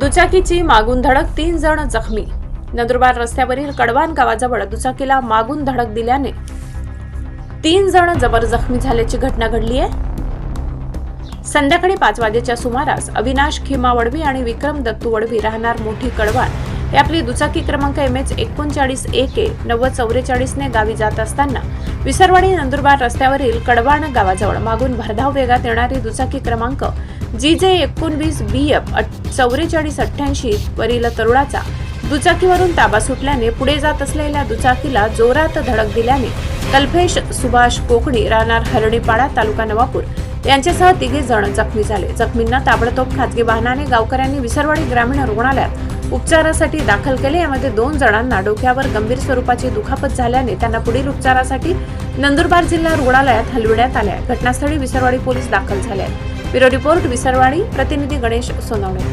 दुचाकीची मागून धडक तीन जण जखमी. नंदुरबार रस्त्यावरील कडवान गावाजवळ दुचाकीला मागून धडक दिल्याने तीन जण जबर जखमी झाल्याची घटना घडली आहे संध्याकाळी पाच वाजेच्या सुमारास अविनाश खिमा वडवी आणि विक्रम दत्तू वडवी राहणार मोठी कडवान. हे आपली दुचाकी क्रमांक एम एच एकोणचाळीस एक ए नव्वद चौवेचाळीसने गावी जात असताना विसरवाडी नंदुरबार रस्त्यावरील कडवाण गावाजवळ मागून भरधाव वेगात येणारी दुचाकी क्रमांक जी जे एकोणवीस बी एफ चौवेचाळीस अठ्ठ्याऐंशी वरील तरुणाचा दुचाकीवरून ताबा सुटल्याने पुढे जात असलेल्या दुचाकीला जोरात धडक दिल्याने कल्पेश सुभाष कोकणी राहणार हरडीपाडा तालुका नवापूर यांच्यासह तिघे जण जखमी झाले. जखमींना ताबडतोब खाजगी वाहनाने गावकऱ्यांनी विसरवाडी ग्रामीण रुग्णालयात उपचारासाठी दाखल केले. यामध्ये दोन जणांना डोक्यावर गंभीर स्वरूपाची दुखापत झाल्याने त्यांना पुढील उपचारासाठी नंदुरबार जिल्हा रुग्णालयात हलविण्यात आले. घटनास्थळी विसरवाडी पोलीस दाखल झाले आहेत. ब्युरो रिपोर्ट विसरवाडी प्रतिनिधी गणेश सोनवणे.